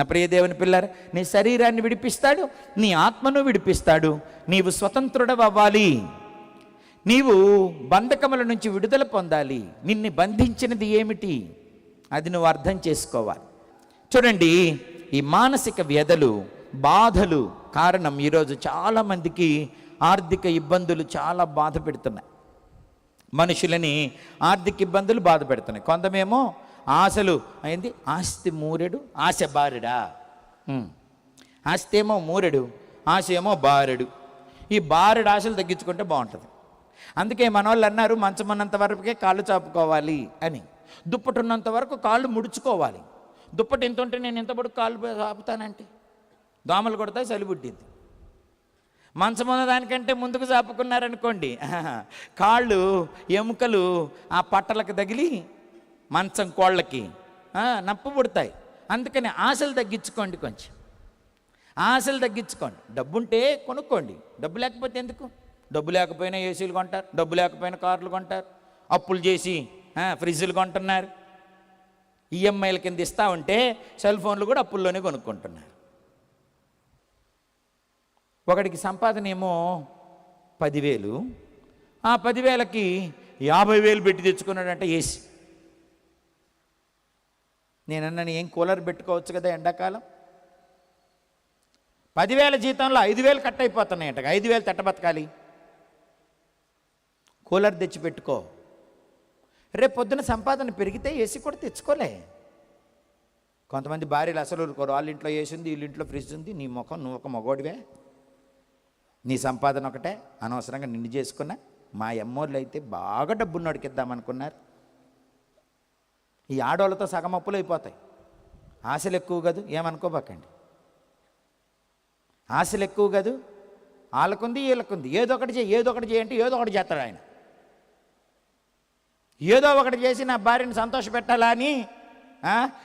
నా ప్రియ దేవుని పిల్లర నీ శరీరాన్ని విడిపిస్తాడు నీ ఆత్మను విడిపిస్తాడు నీవు స్వతంత్రుడవ్వాలి నీవు బంధకముల నుంచి విడుదల పొందాలి. నిన్ను బంధించినది ఏమిటి? అది నువ్వు అర్థం చేసుకోవాలి. చూడండి ఈ మానసిక వ్యధలు బాధలు కారణం ఈరోజు చాలామందికి ఆర్థిక ఇబ్బందులు చాలా బాధ పెడుతున్నాయి. మనుషులని ఆర్థిక ఇబ్బందులు బాధ పెడుతున్నాయి. కొంతమేమో ఆశలు అయింది ఆస్తి మూరెడు ఆశ బారెడా? ఆస్తి ఏమో మూరెడు ఆశ ఏమో బారెడు. ఈ బారెడు ఆశలు తగ్గించుకుంటే బాగుంటుంది. అందుకే మన వాళ్ళు అన్నారు మంచం ఉన్నంత వరకే కాళ్ళు చాపుకోవాలి అని. దుప్పటి ఉన్నంత వరకు కాళ్ళు ముడుచుకోవాలి. దుప్పటి ఎంత ఉంటే నేను ఎంత కాళ్ళు చాపుతానంటే? దోమలు కొడతాయి చలిబుడ్డింది మంచం ఉన్న దానికంటే ముందుకు చాపుకున్నారనుకోండి కాళ్ళు ఎముకలు ఆ పట్టలకు తగిలి మంచం కోళ్ళకి ఆ, నప్పు పుడతాయి. అందుకని ఆశలు తగ్గించుకోండి కొంచెం. ఆశలు తగ్గించుకోండి. డబ్బుంటే కొనుక్కోండి. డబ్బు లేకపోతే ఎందుకు? డబ్బు లేకపోయినా ఏసీలు కొంటారు డబ్బు లేకపోయినా కార్లు కొంటారు అప్పులు చేసి ఫ్రిడ్జ్లు కొంటున్నారు. ఈఎంఐల కింద ఇస్తా ఉంటే సెల్ ఫోన్లు కూడా అప్పుల్లోనే కొనుక్కుంటున్నారు. ఒకడికి సంపాదన ఏమో పదివేలు ఆ పదివేలకి యాభై వేలు పెట్టి తెచ్చుకున్నాడంటే ఏసీ. నేనన్నాను ఏం కూలర్ పెట్టుకోవచ్చు కదా ఎండాకాలం? పదివేల జీతంలో ఐదు వేలు కట్ అయిపోతున్నాయంట ఐదు వేలు తట్టబతకాలి కూలర్ తెచ్చి పెట్టుకో. రేపు పొద్దున సంపాదన పెరిగితే ఏసీ కూడా తెచ్చుకోలే. కొంతమంది భార్యలు అసలు ఊరుకోరు. వాళ్ళ ఇంట్లో ఏసీ ఉంది వీళ్ళ ఇంట్లో ఫ్రిడ్జ్ ఉంది. నీ ముఖం నువ్వు ఒక మగోడివే. నీ సంపాదన ఒకటే. అనవసరంగా నిన్ను చేసుకున్నా మా అమ్మోళ్ళు అయితే బాగా డబ్బున్నోడికి ఇద్దామనుకున్నారు. ఈ ఆడోళ్ళతో సగం అప్పులు అయిపోతాయి. ఆశలు ఎక్కువ కదూ ఏమనుకోబాకండి. ఆశలు ఎక్కువ కదూ వాళ్ళకుంది వీళ్ళకుంది. ఏదో ఒకటి చేయి ఏదో ఒకటి చేయంటే ఏదో ఒకటి చేస్తాడు ఆయన. ఏదో ఒకటి చేసి నా భార్యని సంతోషపెట్టాలా అని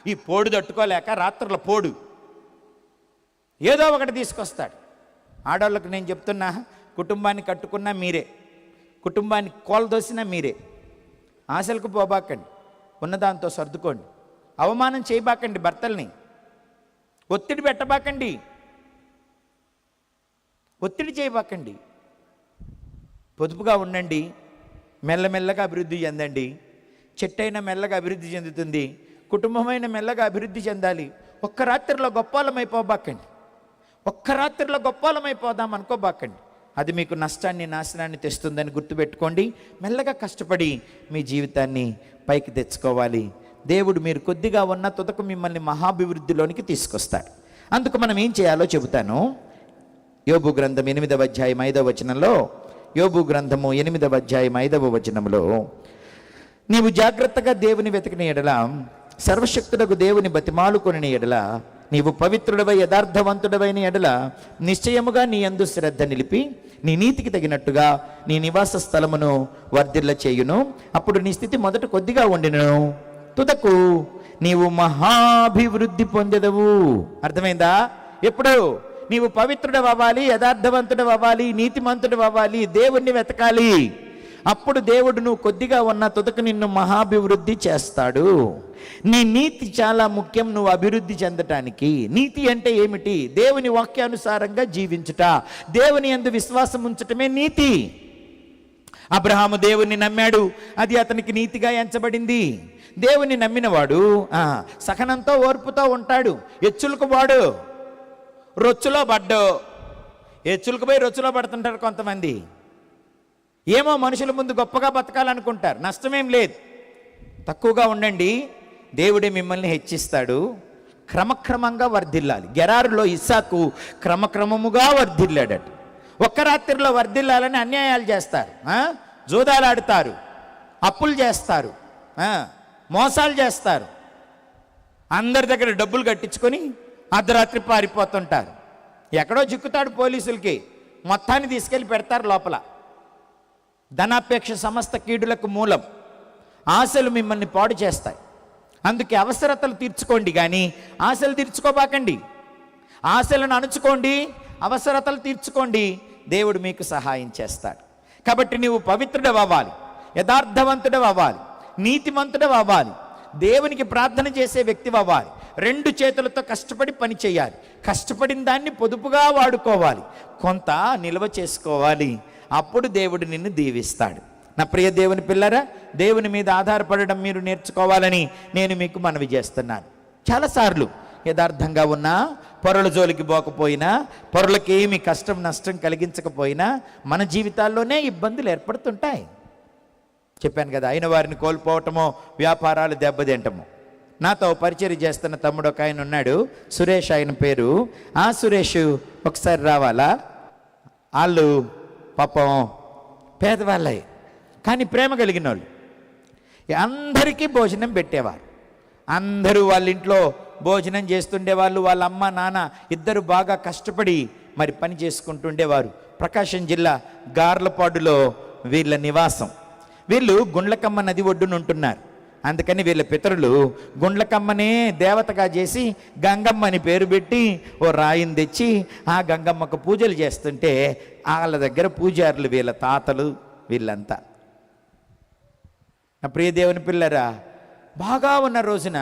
ఈ పోడు తట్టుకోలేక రాత్రుల పోడు. ఏదో ఒకటి తీసుకొస్తాడు. ఆడవాళ్ళకి నేను చెప్తున్నా కుటుంబాన్ని కట్టుకున్నా మీరే. కుటుంబాన్ని కోలదోసినా మీరే. ఆశలకు పోబాకండి. ఉన్నదాంతో సర్దుకోండి. అవమానం చేయబాకండి భర్తల్ని. ఒత్తిడి పెట్టబాకండి. ఒత్తిడి చేయబాకండి. పొదుపుగా ఉండండి. మెల్లమెల్లగా అభివృద్ధి చెందండి. చెట్టైన మెల్లగా అభివృద్ధి చెందుతుంది. కుటుంబమైన మెల్లగా అభివృద్ధి చెందాలి. ఒక్క రాత్రిలో గొప్పాలమైపోబాకండి. ఒక్క రాత్రిలో గొప్పాలమైపోదాం అనుకోబాకండి. అది మీకు నష్టాన్ని నాశనాన్ని తెస్తుందని గుర్తుపెట్టుకోండి. మెల్లగా కష్టపడి మీ జీవితాన్ని పైకి తెచ్చుకోవాలి. దేవుడు మీరు కొద్దిగా ఉన్న తుదకు మిమ్మల్ని మహాభివృద్ధిలోనికి తీసుకొస్తాడు. అందుకు మనం ఏం చేయాలో చెబుతాను. యోబు గ్రంథం ఎనిమిదవ అధ్యాయం ఐదవ వచనంలో యోబు గ్రంథము ఎనిమిదవ అధ్యాయం ఐదవ వచనంలో నీవు జాగ్రత్తగా దేవుని వెతికిన ఎడల సర్వశక్తులకు దేవుని బతిమాలుకొని ఎడల నీవు పవిత్రుడవై యథార్థవంతుడవైన ఎడల నిశ్చయముగా నీ యందు శ్రద్ధ నిలిపి నీ నీతికి తగినట్టుగా నీ నివాస స్థలమును వర్ధిల్ల చేయును. అప్పుడు నీ స్థితి మొదట కొద్దిగా ఉండిను తుదకు నీవు మహాభివృద్ధి పొందెదవు. అర్థమైందా? ఎప్పుడు? నీవు పవిత్రుడు అవ్వాలి యథార్థవంతుడు అవ్వాలి నీతిమంతుడు అవ్వాలి దేవుణ్ణి వెతకాలి. అప్పుడు దేవుడు నువ్వు కొద్దిగా ఉన్న తుదకు నిన్ను మహాభివృద్ధి చేస్తాడు. నీ నీతి చాలా ముఖ్యం నువ్వు అభివృద్ధి చెందటానికి. నీతి అంటే ఏమిటి? దేవుని వాక్యానుసారంగా జీవించుట. దేవుని యందు విశ్వాసం ఉంచటమే నీతి. అబ్రహాము దేవుణ్ణి నమ్మాడు. అది అతనికి నీతిగా ఎంచబడింది. దేవుని నమ్మినవాడు ఆ, సహనంతో ఓర్పుతో ఉంటాడు. ఎచ్చులకు వాడు రొచ్చులో పడ్డు. ఎచ్చులకు పోయి రొచ్చులో పడుతుంటారు కొంతమంది. ఏమో మనుషుల ముందు గొప్పగా బతకాలనుకుంటారు. నష్టమేం లేదు. తక్కువగా ఉండండి. దేవుడే మిమ్మల్ని హెచ్చిస్తాడు. క్రమక్రమంగా వర్ధిల్లాలి. గెరారులో ఇసాకు క్రమక్రమముగా వర్ధిల్లాడట. ఒక్క రాత్రిలో వర్ధిల్లాలని అన్యాయాలు చేస్తారు. ఆ? అప్పులు చేస్తారు. మోసాలు చేస్తారు. అందరి దగ్గర డబ్బులు కట్టించుకొని అర్ధరాత్రి పారిపోతుంటారు. ఎక్కడో చిక్కుతాడు పోలీసులకి. మొత్తాన్ని తీసుకెళ్ళి పెడతారు లోపల. ధనాపేక్ష సమస్త కీడులకు మూలం. ఆశలు మిమ్మల్ని పాడు చేస్తాయి. అందుకే అవసరతలు తీర్చుకోండి కానీ ఆశలు తీర్చుకోబాకండి. ఆశలను అణుచుకోండి అవసరతలు తీర్చుకోండి. దేవుడు మీకు సహాయం చేస్తాడు. కాబట్టి నీవు పవిత్రుడు అవ్వాలి యథార్థవంతుడు అవ్వాలి నీతిమంతుడు అవ్వాలి దేవునికి ప్రార్థన చేసే వ్యక్తి అవ్వాలి రెండు చేతులతో కష్టపడి పని చేయాలి కష్టపడిన దాన్ని పొదుపుగా వాడుకోవాలి కొంత నిల్వ చేసుకోవాలి అప్పుడు దేవుడు నిన్ను దీవిస్తాడు. నా ప్రియ దేవుని పిల్లరా దేవుని మీద ఆధారపడడం మీరు నేర్చుకోవాలని నేను మీకు మనవి చేస్తున్నాను. చాలాసార్లు యథార్థంగా ఉన్నా పొరల జోలికి పోకపోయినా పొరలకి ఏమి కష్టం నష్టం కలిగించకపోయినా మన జీవితాల్లోనే ఇబ్బందులు ఏర్పడుతుంటాయి. చెప్పాను కదా అయిన వారిని కోల్పోవటమో వ్యాపారాలు దెబ్బతింటము. నాతో పరిచయం చేస్తున్న తమ్ముడు ఒక ఆయన ఉన్నాడు సురేష్ ఆయన పేరు. ఆ సురేష్ ఒకసారి రావాలా? వాళ్ళు పాపం పేదవాళ్ళే. కానీ ప్రేమ కలిగిన వాళ్ళు. అందరికీ భోజనం పెట్టేవారు. అందరూ వాళ్ళ ఇంట్లో భోజనం చేస్తుండేవాళ్ళు వాళ్ళ అమ్మ నాన్న ఇద్దరు బాగా కష్టపడి మరి పని చేసుకుంటుండేవారు. ప్రకాశం జిల్లా గార్లపాడులో వీళ్ళ నివాసం. వీళ్ళు గుండ్లకమ్మ నది ఒడ్డున ఉంటున్నారు. అందుకని వీళ్ళ పితరులు గుండ్లకమ్మనే దేవతగా చేసి గంగమ్మ అని పేరు పెట్టి ఓ రాయిని తెచ్చి ఆ గంగమ్మకు పూజలు చేస్తుంటే వాళ్ళ దగ్గర పూజారులు వీళ్ళ తాతలు వీళ్ళంతా. నా ప్రియ దేవుని పిల్లరా బాగా ఉన్న రోజున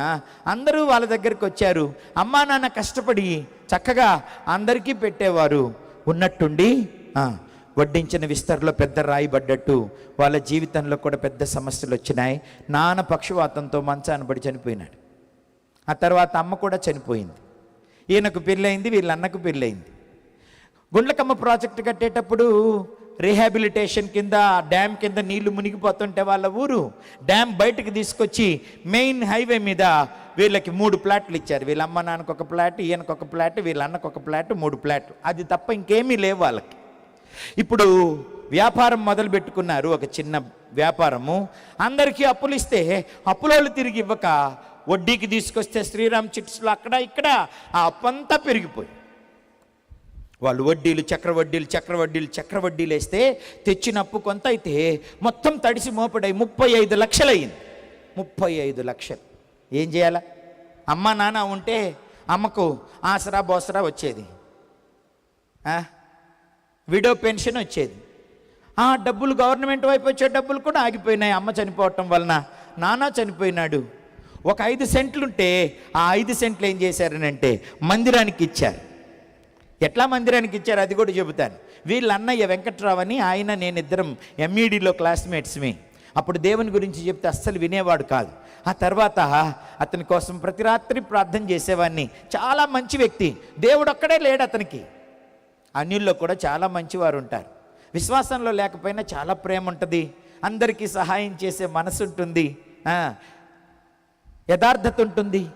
అందరూ వాళ్ళ దగ్గరికి వచ్చారు. అమ్మా నాన్న కష్టపడి చక్కగా అందరికీ పెట్టేవారు. ఉన్నట్టుండి వడ్డించిన విస్తరలో పెద్ద రాయి పడ్డట్టు వాళ్ళ జీవితంలో కూడా పెద్ద సమస్యలు వచ్చినాయి. నాన్న పక్షవాతంతో మంచాన పడి చనిపోయినాడు. ఆ తర్వాత అమ్మ కూడా చనిపోయింది. ఈయనకు పెళ్ళయింది వీళ్ళ అన్నకు పెళ్ళయింది. గుండ్లకమ్మ ప్రాజెక్ట్ కట్టేటప్పుడు రీహాబిలిటేషన్ కింద డ్యామ్ కింద నీళ్ళు మునిగిపోతుంటే వాళ్ళ ఊరు డ్యామ్ బయటకు తీసుకొచ్చి మెయిన్ హైవే మీద వీళ్ళకి మూడు ప్లాట్లు ఇచ్చారు. వీళ్ళ అమ్మ నాన్నకు ఒక ప్లాట్ ఈయనకు ఒక ప్లాట్ వీళ్ళ అన్నకు ఒక ప్లాట్ మూడు ప్లాట్లు. అది తప్ప ఇంకేమీ లేవు వాళ్ళకి. ఇప్పుడు వ్యాపారం మొదలు పెట్టుకున్నారు ఒక చిన్న వ్యాపారము. అందరికీ అప్పులు ఇస్తే అప్పులోళ్ళు తిరిగి ఇవ్వక వడ్డీకి తీసుకొస్తే శ్రీరామ్ చిట్స్లో అక్కడ ఇక్కడ ఆ అప్పంతా పెరిగిపోయి వాళ్ళు వడ్డీలు చక్రవడ్డీలు చక్రవడ్డీలు చక్రవడ్డీలు వేస్తే తెచ్చిన అప్పు కొంత అయితే మొత్తం తడిసి మోపడై ముప్పై ఐదు లక్షలు అయింది ముప్పై ఐదు లక్షలు. ఏం చేయాలా? అమ్మ నాన్న ఉంటే అమ్మకు ఆసరా బోసరా వచ్చేది. విడో పెన్షన్ వచ్చేది. ఆ డబ్బులు గవర్నమెంట్ వైపు వచ్చే డబ్బులు కూడా ఆగిపోయినాయి. అమ్మ చనిపోవటం వలన నానా చనిపోయినాడు. ఒక ఐదు సెంట్లుంటే ఆ ఐదు సెంట్లు ఏం చేశారనంటే మందిరానికి ఇచ్చారు. ఎట్లా మందిరానికి ఇచ్చారు అది కూడా చెబుతాను. వీళ్ళ అన్నయ్య వెంకట్రావు అని ఆయన నేను ఇద్దరం ఎంఈడిలో క్లాస్మేట్స్మే అప్పుడు దేవుని గురించి చెప్తే అస్సలు వినేవాడు కాదు. ఆ తర్వాత అతని కోసం ప్రతి రాత్రి ప్రార్థన చేసేవాడిని. చాలా మంచి వ్యక్తి. దేవుడు ఒక్కడే లేడు అతనికి. అన్యుల్లో కూడా చాలా మంచివారు ఉంటారు. విశ్వాసంలో లేకపోయినా చాలా ప్రేమ ఉంటుంది. అందరికీ సహాయం చేసే మనసు ఉంటుంది. యథార్థత ఉంటుంది.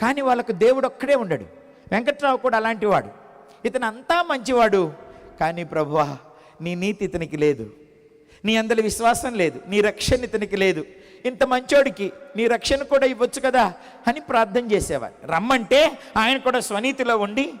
కానీ వాళ్ళకు దేవుడు ఒక్కడే ఉండడు. వెంకట్రావు కూడా అలాంటి వాడు. ఇతను అంతా మంచివాడు. కానీ ప్రభువా నీ నీతి ఇతనికి లేదు. నీ అందరి విశ్వాసం లేదు. నీ రక్షణ ఇతనికి లేదు. ఇంత మంచోడికి నీ రక్షణ కూడా ఇవ్వచ్చు కదా అని ప్రార్థన చేసేవారు. రమ్మంటే ఆయన కూడా స్వనీతిలో ఉండి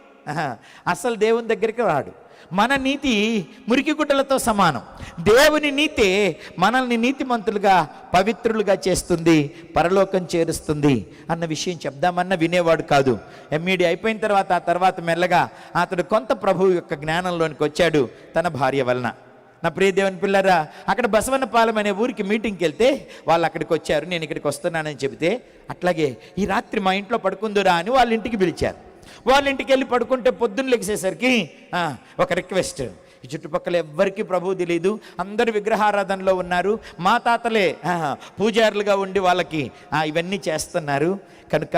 అసలు దేవుని దగ్గరికి రాడు. మన నీతి మురికి గుడ్డలతో సమానం. దేవుని నీతే మనల్ని నీతిమంతులుగా పవిత్రులుగా చేస్తుంది పరలోకం చేరుస్తుంది అన్న విషయం చెప్దామన్న వినేవాడు కాదు. ఎంఈడి అయిపోయిన తర్వాత ఆ తర్వాత మెల్లగా అతడు కొంత ప్రభువు యొక్క జ్ఞానంలోనికి వచ్చాడు తన భార్య వలన. నా ప్రియ దేవుని పిల్లరా అక్కడ బసవన్నపాలెం అనే ఊరికి మీటింగ్కి వెళ్తే వాళ్ళు అక్కడికి వచ్చారు నేను ఇక్కడికి వస్తున్నానని చెబితే అట్లాగే ఈ రాత్రి మా ఇంట్లో పడుకుందురా అని వాళ్ళ ఇంటికి పిలిచారు. వాళ్ళ ఇంటికి వెళ్ళి పడుకుంటే పొద్దున్న లెగిసేసరికి ఒక రిక్వెస్ట్. ఈ చుట్టుపక్కల ఎవ్వరికీ ప్రభువు తెలియదు అందరు విగ్రహారాధనలో ఉన్నారు. మా తాతలే పూజారులుగా ఉండి వాళ్ళకి ఇవన్నీ చేస్తున్నారు. కనుక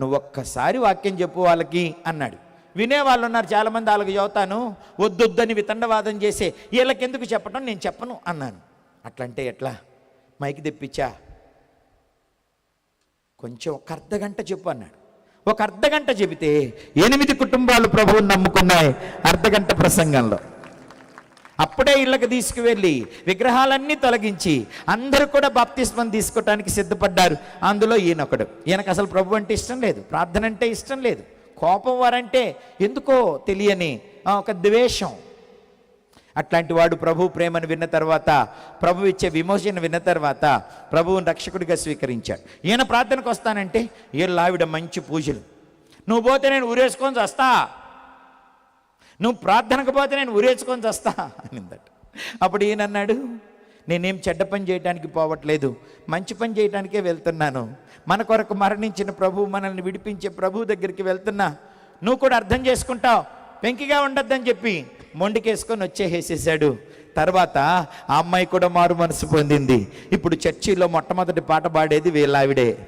నువ్వు ఒక్కసారి వాక్యం చెప్పు వాళ్ళకి అన్నాడు. వినేవాళ్ళు ఉన్నారు చాలామంది వాళ్ళకి చదువుతాను వద్దొద్దని వితండవాదం చేసే వీళ్ళకెందుకు చెప్పడం నేను చెప్పను అన్నాను. అట్లంటే ఎట్లా? మైకి తెప్పించా? కొంచెం ఒక అర్ధ గంట చెప్పు అన్నాడు. ఒక అర్ధగంట చెబితే ఎనిమిది కుటుంబాలు ప్రభువుని నమ్ముకున్నాయి అర్ధగంట ప్రసంగంలో. అప్పుడే ఇళ్ళకి తీసుకువెళ్ళి విగ్రహాలన్నీ తొలగించి అందరూ కూడా బాప్తిస్మం తీసుకోవటానికి సిద్ధపడ్డారు. అందులో ఈయనొకడు. ఈయనకు అసలు ప్రభు అంటే ఇష్టం లేదు ప్రార్థన అంటే ఇష్టం లేదు కోపం వారంటే ఎందుకో తెలియని ఒక ద్వేషం. అట్లాంటి వాడు ప్రభు ప్రేమను విన్న తర్వాత ప్రభు ఇచ్చే విమోచన విన్న తర్వాత ప్రభువుని రక్షకుడిగా స్వీకరించాడు. ఈయన ప్రార్థనకు వస్తానంటే వీళ్ళు ఆవిడ మంచి పూజలు. నువ్వు పోతే నేను ఊరేసుకొని వస్తా నువ్వు ప్రార్థనకు పోతే నేను ఊరేసుకొని వస్తా అనిందట. అప్పుడు ఈయన అన్నాడు నేనేం చెడ్డ పని చేయడానికి పోవట్లేదు. మంచి పని చేయడానికే వెళ్తున్నాను. మన కొరకు మరణించిన ప్రభు మనల్ని విడిపించే ప్రభు దగ్గరికి వెళ్తున్నా. నువ్వు కూడా అర్థం చేసుకుంటావు. పెంకిగా ఉండొద్దని చెప్పి మొండికేసుకొని వచ్చేసేసాడు. తర్వాత ఆ అమ్మాయి కూడా మారు మనసు పొందింది. ఇప్పుడు చర్చిలో మొట్టమొదటి పాట పాడేది వీళ్ళావిడే.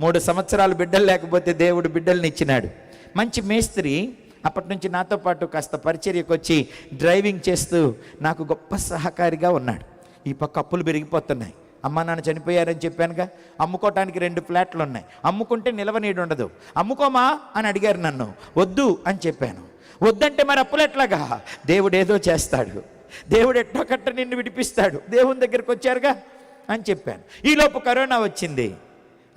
మూడు సంవత్సరాలు బిడ్డలు లేకపోతే దేవుడు బిడ్డల్ని ఇచ్చినాడు. మంచి మేస్త్రి అప్పటి నుంచి నాతో పాటు కాస్త పరిచర్యకు వచ్చి డ్రైవింగ్ చేస్తూ నాకు గొప్ప సహకారిగా ఉన్నాడు. ఈ పక్క అప్పులు పెరిగిపోతున్నాయి. అమ్మా నాన్న చనిపోయారని చెప్పానుగా అమ్ముకోవటానికి రెండు ఫ్లాట్లు ఉన్నాయి. అమ్ముకుంటే నిలవనీడు ఉండదు అమ్ముకోమా అని అడిగారు నన్ను. వద్దు అని చెప్పాను. వద్దంటే మరి అప్పులు ఎట్లాగా? దేవుడు ఏదో చేస్తాడు. దేవుడు ఎట్టో కట్ట నిన్ను విడిపిస్తాడు. దేవుని దగ్గరికి వచ్చారుగా అని చెప్పాను. ఈలోపు కరోనా వచ్చింది.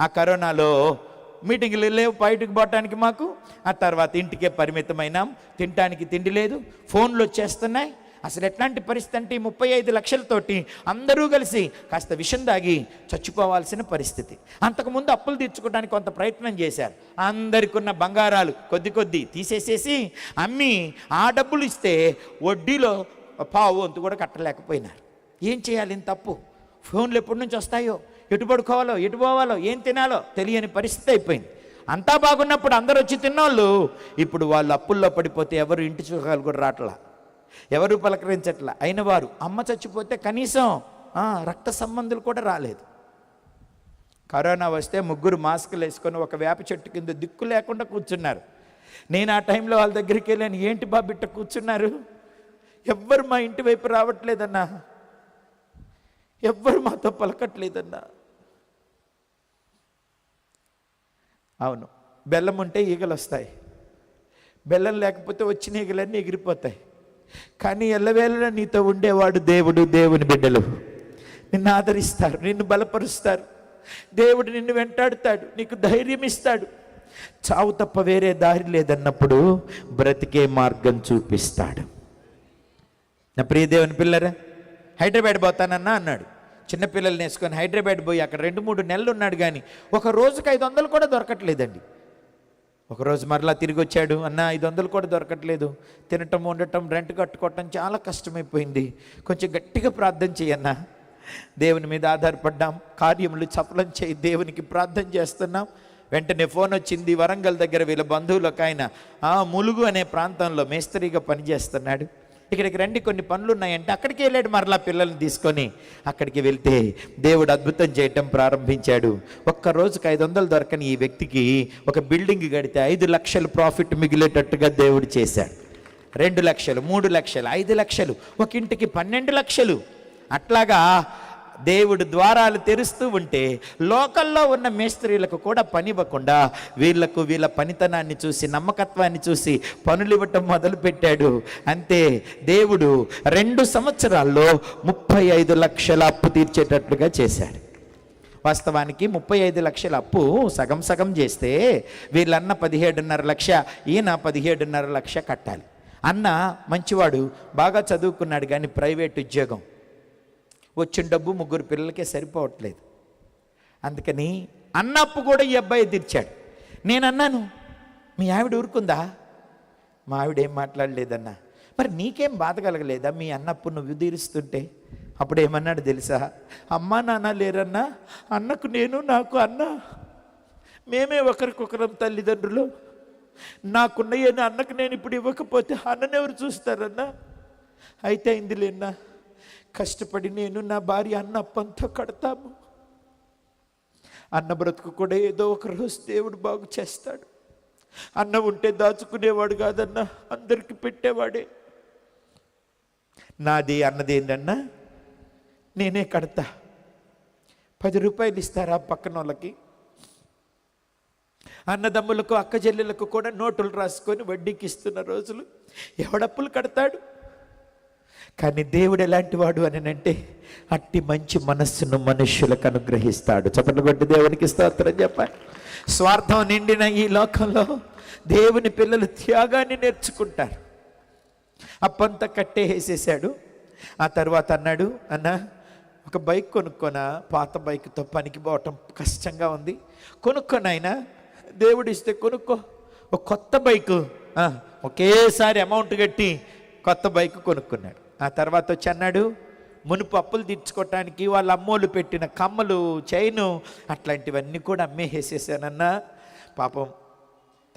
ఆ కరోనాలో మీటింగ్లు లేవు బయటకు పోవటానికి మాకు. ఆ తర్వాత ఇంటికే పరిమితమైనాం. తినటానికి తిండి లేదు. ఫోన్లు వచ్చేస్తున్నాయి. అసలు ఎట్లాంటి పరిస్థితి అంటే ఈ ముప్పై ఐదు లక్షలతోటి అందరూ కలిసి కాస్త విషం దాగి చచ్చిపోవాల్సిన పరిస్థితి. అంతకుముందు అప్పులు తీర్చుకోవడానికి కొంత ప్రయత్నం చేశారు. అందరికి ఉన్న బంగారాలు కొద్ది కొద్ది తీసేసేసి అమ్మి ఆ డబ్బులు ఇస్తే వడ్డీలో పావు వంతు కూడా కట్టలేకపోయినారు. ఏం చేయాలి ఇంత తప్పు ఫోన్లు ఎప్పటి నుంచి వస్తాయో? ఎటు పడుకోవాలో? ఎటు పోవాలో? ఏం తినాలో? తెలియని పరిస్థితి అయిపోయింది. అంతా బాగున్నప్పుడు అందరూ వచ్చి తిన్నోళ్ళు ఇప్పుడు వాళ్ళు అప్పుల్లో పడిపోతే ఎవరు ఇంటి చూకాలు కూడా రావట్లా ఎవరు పలకరించట్లా? అయిన వారు. అమ్మ చచ్చిపోతే కనీసం రక్త సంబంధులు కూడా రాలేదు. కరోనా వస్తే ముగ్గురు మాస్కులు వేసుకొని ఒక వేప చెట్టు కింద దిక్కు లేకుండా కూర్చున్నారు. నేను ఆ టైంలో వాళ్ళ దగ్గరికి వెళ్ళాను. ఏంటి బా బిట్ట కూర్చున్నారు? ఎవ్వరు మా ఇంటి వైపు రావట్లేదన్నా. ఎవ్వరు మాతో పలకట్లేదన్నా. అవును. బెల్లం ఉంటే ఈగలు వస్తాయి బెల్లం లేకపోతే వచ్చిన ఈగలన్నీ ఎగిరిపోతాయి. కానీ ఎల్లవేళ నీతో ఉండేవాడు దేవుడు దేవుని బిడ్డలు. నిన్ను ఆదరిస్తారు నిన్ను బలపరుస్తారు. దేవుడు నిన్ను వెంటాడుతాడు నీకు ధైర్యం ఇస్తాడు. చావు తప్ప వేరే దారి లేదన్నప్పుడు బ్రతికే మార్గం చూపిస్తాడు. నా ప్రియ దేవుని పిల్లరా హైదరాబాద్ పోతానన్నా అన్నాడు. చిన్నపిల్లల్ని వేసుకొని హైదరాబాద్ పోయి అక్కడ రెండు మూడు నెలలు ఉన్నాడు కానీ ఒక రోజుకి ఐదు వందలు కూడా దొరకట్లేదండి. ఒకరోజు మరలా తిరిగి వచ్చాడు అన్న ఐదు వందలు కూడా దొరకట్లేదు. తినటం ఉండటం రెంట్ కట్టుకోవటం చాలా కష్టమైపోయింది. కొంచెం గట్టిగా ప్రార్థన చేయన్నా. దేవుని మీద ఆధారపడ్డాం. కార్యములు సఫలం చేయి. దేవునికి ప్రార్థన చేస్తున్నాం. వెంటనే ఫోన్ వచ్చింది. వరంగల్ దగ్గర వీళ్ళ బంధువులకు ఆయన ఆ ములుగు అనే ప్రాంతంలో మేస్త్రీగా పనిచేస్తున్నాడు. ఇక్కడికి రండి కొన్ని పనులు ఉన్నాయంటే అక్కడికి వెళ్ళాడు మరలా పిల్లల్ని తీసుకొని. అక్కడికి వెళ్తే దేవుడు అద్భుతం చేయటం ప్రారంభించాడు. ఒక్క రోజుకి ఐదు వందలు దొరకని ఈ వ్యక్తికి ఒక బిల్డింగ్ కడితే ఐదు లక్షలు ప్రాఫిట్ మిగిలేటట్టుగా దేవుడు చేశాడు. రెండు లక్షలు మూడు లక్షలు ఐదు లక్షలు ఒక ఇంటికి పన్నెండు లక్షలు. అట్లాగా దేవుడు ద్వారాలు తెరుస్తూ ఉంటే లోకల్లో ఉన్న మేస్త్రీలకు కూడా పని ఇవ్వకుండా వీళ్ళకు వీళ్ళ పనితనాన్ని చూసి నమ్మకత్వాన్ని చూసి పనులు ఇవ్వటం మొదలుపెట్టాడు. అంతే దేవుడు రెండు సంవత్సరాల్లో ముప్పై ఐదు లక్షల అప్పు తీర్చేటట్లుగా చేశాడు. వాస్తవానికి ముప్పై ఐదు లక్షల అప్పు సగం సగం చేస్తే వీళ్ళన్న పదిహేడున్నర లక్ష ఈయన పదిహేడున్నర లక్ష కట్టాలి. అన్న మంచివాడు బాగా చదువుకున్నాడు కానీ ప్రైవేట్ ఉద్యోగం. వచ్చిన డబ్బు ముగ్గురు పిల్లలకే సరిపోవట్లేదు. అందుకని అన్న అప్పు కూడా ఈ అబ్బాయి తీర్చాడు. నేను అన్నాను మీ ఆవిడ ఊరుకుందా? మా ఆవిడ ఏం మాట్లాడలేదన్నా. మరి నీకేం బాధ కలగలేదా మీ అన్నప్పు నువ్వు తీరుస్తుంటే? అప్పుడు ఏమన్నాడు తెలుసా? అమ్మా నాన్న లేరన్నా? అన్నకు నేను నాకు అన్న. మేమే ఒకరికొకరం తల్లిదండ్రులు. నాకున్నయ్యని అన్నకు నేను ఇప్పుడు ఇవ్వకపోతే అన్ననెవరు చూస్తారన్నా? అయితే అయిందిలేనా కష్టపడి నేను నా భార్య అన్నప్పంతో కడతాము. అన్న బ్రతుకు కూడా ఏదో ఒక రోజు దేవుడు బాగు చేస్తాడు. అన్న ఉంటే దాచుకునేవాడు కాదన్నా అందరికి పెట్టేవాడే. నాది అన్నది ఏంటన్నా నేనే కడతా. పది రూపాయలు ఇస్తారా పక్కన వాళ్ళకి అన్నదమ్ములకు అక్క చెల్లెలకు కూడా నోటులు రాసుకొని వడ్డీకి ఇస్తున్న రోజులు ఎవడప్పులు కడతాడు? కానీ దేవుడు ఎలాంటి వాడు అని అంటే అట్టి మంచి మనస్సును మనుష్యులకు అనుగ్రహిస్తాడు. చప్పట్లు కొట్టి దేవునికి స్తోత్రం చెప్పాలి స్వార్థం నిండిన ఈ లోకంలో దేవుని పిల్లలు త్యాగాన్ని నేర్చుకుంటారు. అప్పంతా కట్టే వేసేసాడు ఆ తర్వాత అన్నాడు అన్న ఒక బైక్ కొనుక్కోనా? పాత బైక్తో పనికి పోవటం కష్టంగా ఉంది. కొనుక్కోనైనా దేవుడు ఇస్తే కొనుక్కో. ఒక కొత్త బైకు ఒకేసారి అమౌంట్ కట్టి కొత్త బైక్ కొనుక్కున్నాడు. ఆ తర్వాత వచ్చి అన్నాడు మునుపు అప్పులు తీర్చుకోవటానికి వాళ్ళ అమ్మోళ్ళు పెట్టిన కమ్మలు చైను అట్లాంటివన్నీ కూడా అమ్మేసేసానన్నా పాపం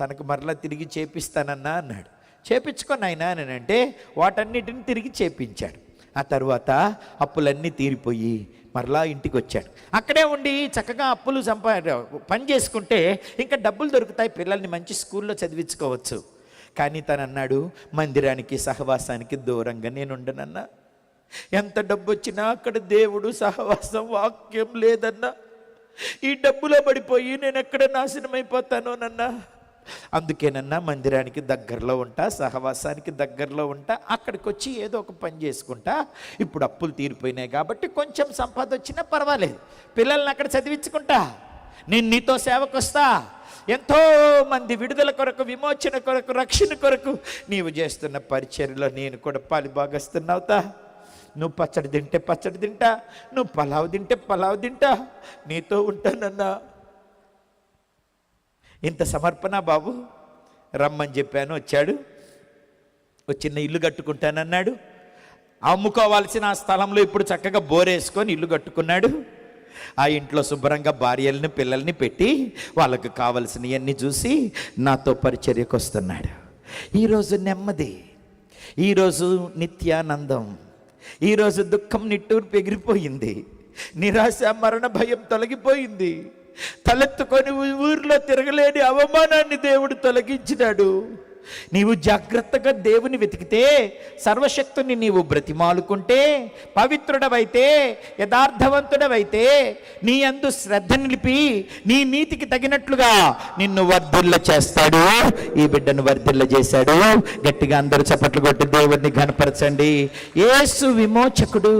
తనకు మరలా తిరిగి చేపిస్తానన్నా అన్నాడు. చేపించుకొని ఆయన అని అంటే వాటన్నిటిని తిరిగి చేపించాడు. ఆ తర్వాత అప్పులన్నీ తీరిపోయి మరలా ఇంటికి వచ్చాడు అక్కడే ఉండి చక్కగా అప్పులు సంపా పని చేసుకుంటే ఇంకా డబ్బులు దొరుకుతాయి పిల్లల్ని మంచి స్కూల్లో చదివించుకోవచ్చు. కానీ తను అన్నాడు మందిరానికి సహవాసానికి దూరంగా నేనుండనన్నా ఎంత డబ్బు వచ్చినా అక్కడ దేవుడు సహవాసం వాక్యం లేదన్నా. ఈ డబ్బులో పడిపోయి నేను ఎక్కడ నాశనం అయిపోతానోనన్నా అందుకేనన్నా మందిరానికి దగ్గరలో ఉంటా సహవాసానికి దగ్గరలో ఉంటా అక్కడికి వచ్చి ఏదో ఒక పని చేసుకుంటా. ఇప్పుడు అప్పులు తీరిపోయినాయి కాబట్టి కొంచెం సంపద వచ్చినా పర్వాలేదు. పిల్లల్ని అక్కడ చదివించుకుంటా. నేను నీతో సేవకొస్తా. ఎంతో మంది విడుదల కొరకు విమోచన కొరకు రక్షణ కొరకు నీవు చేస్తున్న పరిచర్లో నేను కూడా పాలి భాగస్తున్నావుతా నువ్వు పచ్చడి తింటే పచ్చడి తింటా నువ్వు పలావ్ తింటే పలావ్ తింటా నీతో ఉంటానన్నా. ఇంత సమర్పణ బాబు రమ్మని చెప్పాను వచ్చాడు. ఒక చిన్న ఇల్లు కట్టుకుంటానన్నాడు. అమ్ముకోవాల్సిన ఆ స్థలంలో ఇప్పుడు చక్కగా బోరేసుకొని ఇల్లు కట్టుకున్నాడు. ఆ ఇంట్లో శుభ్రంగా భార్యల్ని పిల్లల్ని పెట్టి వాళ్ళకు కావలసినవన్నీ చూసి నాతో పరిచర్యకు వస్తున్నాడు ఈరోజు నెమ్మది. ఈరోజు నిత్యానందం. ఈరోజు దుఃఖం నిట్టూరు పెగిరిపోయింది నిరాశ మరణ భయం తొలగిపోయింది. తలెత్తుకొని ఊర్లో ఊరిలో తిరగలేని అవమానాన్ని దేవుడు తొలగించినాడు. నీవు జాగ్రత్తగా దేవుని వెతికితే సర్వశక్తుని నీవు బ్రతిమాలుకుంటే పవిత్రుడవైతే యథార్థవంతుడవైతే నీ అందు శ్రద్ధ నిలిపి నీ నీతికి తగినట్లుగా నిన్ను వర్ధిల్ల చేస్తాడు. ఈ బిడ్డను వర్ధిల్ల చేశాడు. గట్టిగా అందరూ చప్పట్లు కొట్టి దేవుడిని కనపరచండి ఏసు విమోచకుడు.